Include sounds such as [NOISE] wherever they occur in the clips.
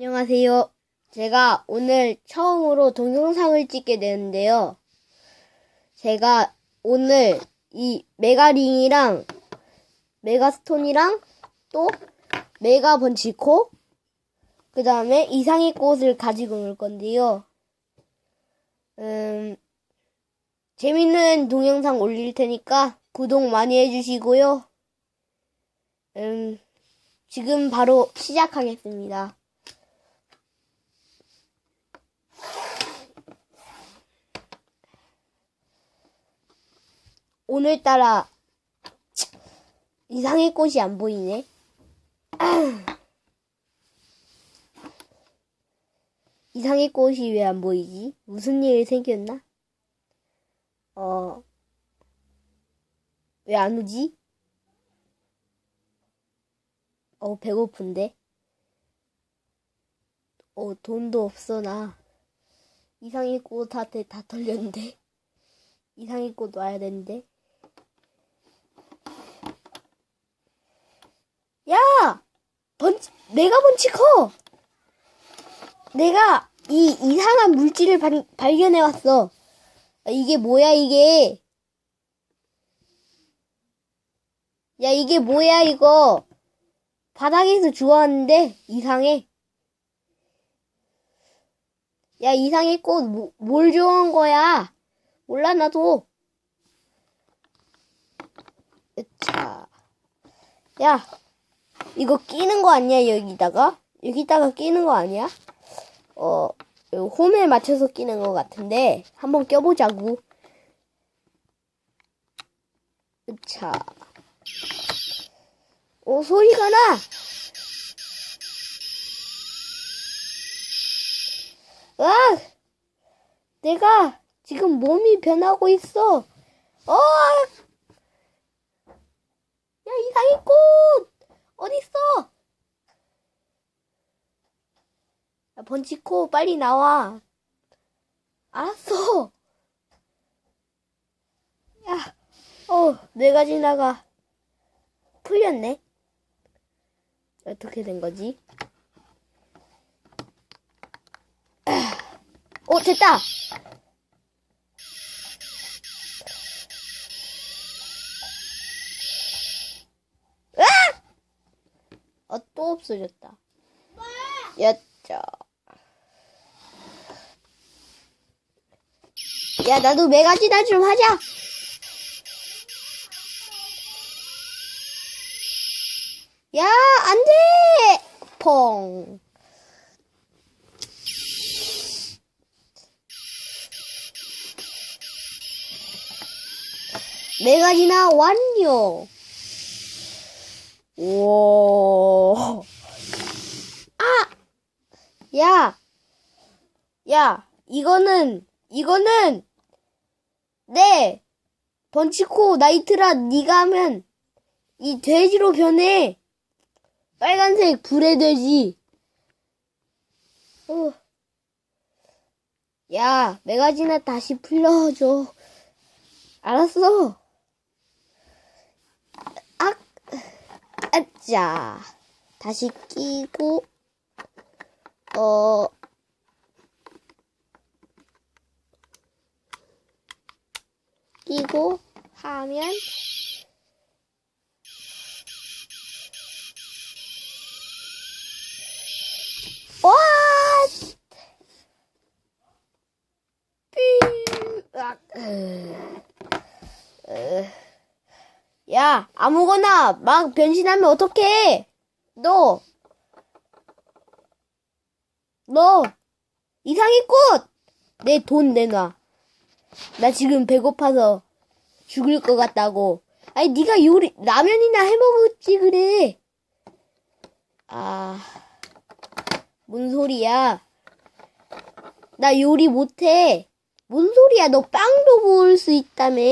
안녕하세요. 제가 오늘 처음으로 동영상을 찍게 되는데요. 제가 오늘 이 메가링이랑 메가스톤이랑 또 메가 번치코 그 다음에 이상의 꽃을 가지고 올 건데요. 음, 재밌는 동영상 올릴 테니까 구독 많이 해주시고요. 음, 지금 바로 시작하겠습니다. 오늘따라 이상의 꽃이 안 보이네. 이상의 꽃이 왜 안 보이지? 무슨 일이 생겼나? 어, 왜 안 오지? 어, 배고픈데? 어, 돈도 없어, 나. 이상의 꽃한테 다 털렸는데? 이상의 꽃 와야 되는데? 야! 번치, 메가 번치커! 내가 이 이상한 물질을 발, 발견해왔어. 아, 이게 뭐야, 이게? 야, 이게 뭐야, 이거? 바닥에서 주웠는데, 이상해. 야, 이상의 꽃, 뭐, 뭘 주워온 거야? 몰라, 나도. 자. 야, 이거 끼는 거 아니야, 여기다가? 여기다가 끼는 거 아니야? 어, 홈에 맞춰서 끼는 것 같은데, 한번 껴보자고. 자. 오, 소리가 나! 와! 내가 지금 몸이 변하고 있어. 어! 야, 이상의 꽃! 어딨어? 야, 번치코, 빨리 나와. 알았어. 야, 어, 뇌가 지나가. 풀렸네. 어떻게 된 거지? 어, 됐다! 또 없어졌다. 야짜. 야, 나도 메가지나 좀 하자. 야, 안 돼! 펑. 메가지나 완료. 오. 아! 야! 야, 이거는, 이거는, 네! 번치코 나이트라 니가 하면, 이 돼지로 변해! 빨간색 불의 돼지. 어. 야, 메가지나 다시 풀려줘. 알았어. 악! 아짜. 다시 끼고, 어, 끼고 하면, 와! 삐! 으악. 야, 아무거나 막 변신하면 어떡해? 너, 너, 이상의 꽃! 내 돈 내놔. 나 지금 배고파서 죽을 것 같다고. 아니, 네가 요리, 라면이나 해먹었지, 그래. 아, 뭔 소리야. 나 요리 못해. 뭔 소리야, 너 빵도 구울 수 있다며.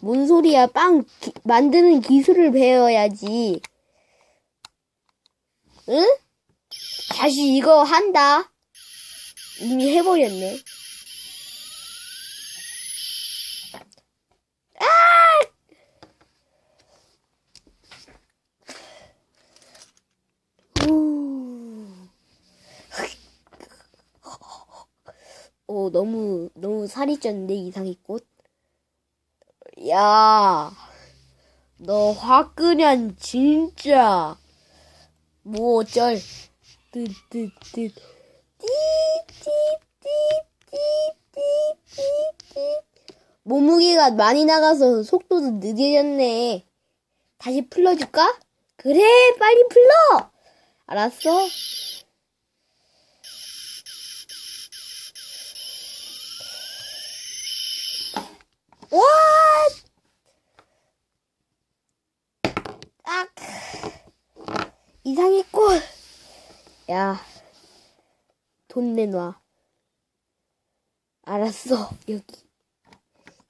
뭔 소리야. 빵 기, 만드는 기술을 배워야지. 응? 다시 이거 한다. 이미 해버렸네. 아! 어, 너무, 너무 살이 쪘는데, 이상이 꽃? 야, 너 화끈한, 진짜. 뭐 어쩔. 뜨, 뜨, 뜨. 띠, 띠, 띠, 띠, 띠, 띠, 띠. 몸무게가 많이 나가서 속도도 느려졌네. 다시 풀러줄까? 그래, 빨리 풀러! 알았어? 와! 악! 이상의 꽃! 야, 돈 내놔. 알았어, 여기.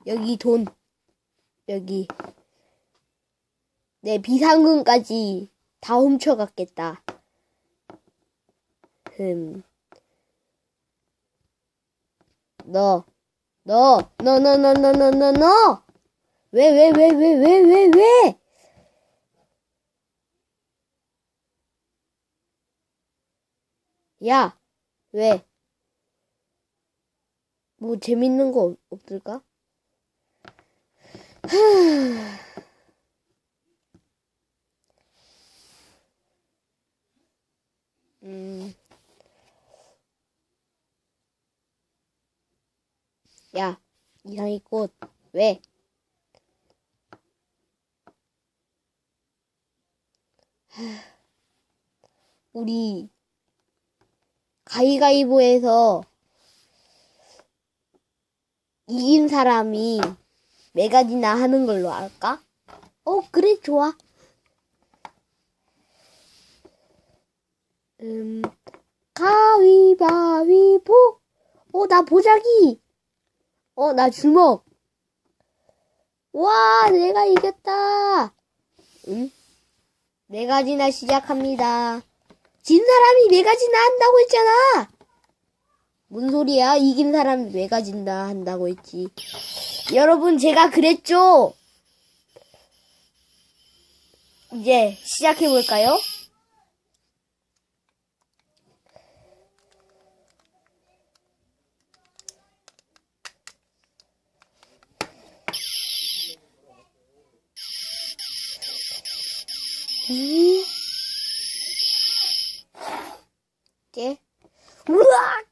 여기 돈. 여기. 내 비상금까지 다 훔쳐갔겠다. 흠. 너, 너, 너, 너, 너, 너, 너, 너, 너! 왜, 왜, 왜, 왜, 왜, 왜, 왜? 야, 왜? 뭐 재밌는 거 없- 없을까? [SIGHS] 음. 야, 이상희 꽃, 왜? 우리 가위가위보에서 이긴 사람이 메가지나 하는 걸로 할까? 어, 그래, 좋아. 음, 가위바위보. 어, 나 보자기. 어, 나 주먹. 와, 내가 이겼다. 응? 네 가지나 시작합니다. 진 사람이 네 가지나 한다고 했잖아. 뭔 소리야? 이긴 사람이 네 가진다 한다고 했지. 여러분, 제가 그랬죠? 이제 시작해볼까요? 음. 이제, 우악!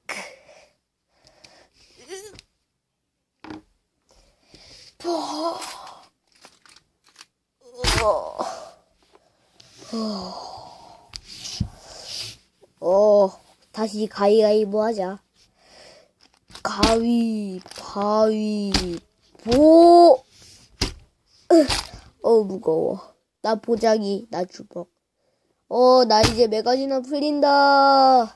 어, 다시 가위가위보 하자. 가위, 바위, 보. 으, 어, 무거워. 나 보자기, 나 주먹. 어, 나 이제 메가지나 풀린다. 야.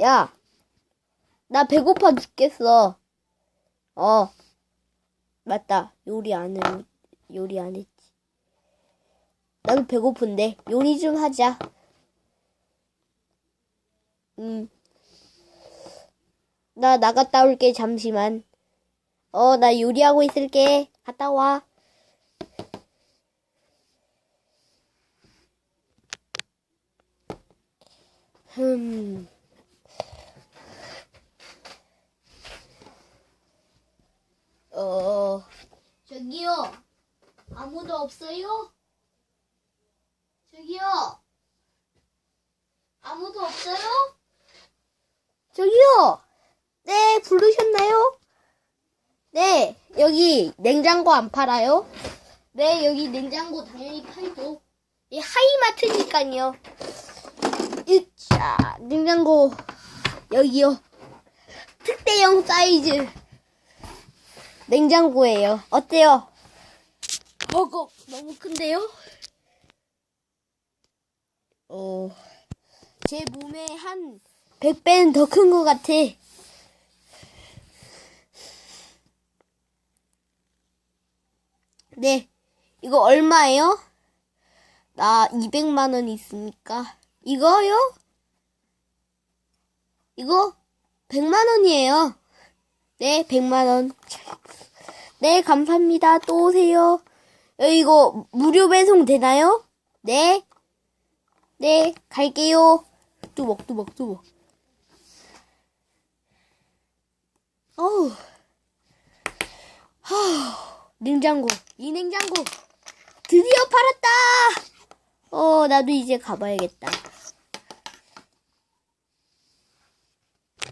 야, 나 배고파 죽겠어. 어, 맞다. 요리 안 해. 요리 안 했지. 나도 배고픈데 요리 좀 하자. 음. 나 나갔다 올게 잠시만. 어, 나 요리하고 있을게. 갔다 와. 흠. 어, 저기요. 아무도 없어요? 저기요. 아무도 없어요? 저기요. 네, 부르셨나요? 네, 여기 냉장고 안 팔아요? 네, 여기 냉장고 당연히 팔죠. 이 하이마트니까요. 으차, 냉장고 여기요. 특대형 사이즈 냉장고예요. 어때요? 버거 너무 큰데요? 어, 제 몸에 한 100배는 더 큰 것 같아. 네, 이거 얼마예요? 나 200만 원 있으니까. 이거요? 이거 100만 원이에요. 네, 100만 원. 네, 감사합니다. 또 오세요. 어, 이거 무료 배송 되나요? 네. 네, 갈게요. 뚜벅, 뚜벅, 뚜벅. 어우. 하, 냉장고. 이 냉장고. 드디어 팔았다! 어, 나도 이제 가봐야겠다.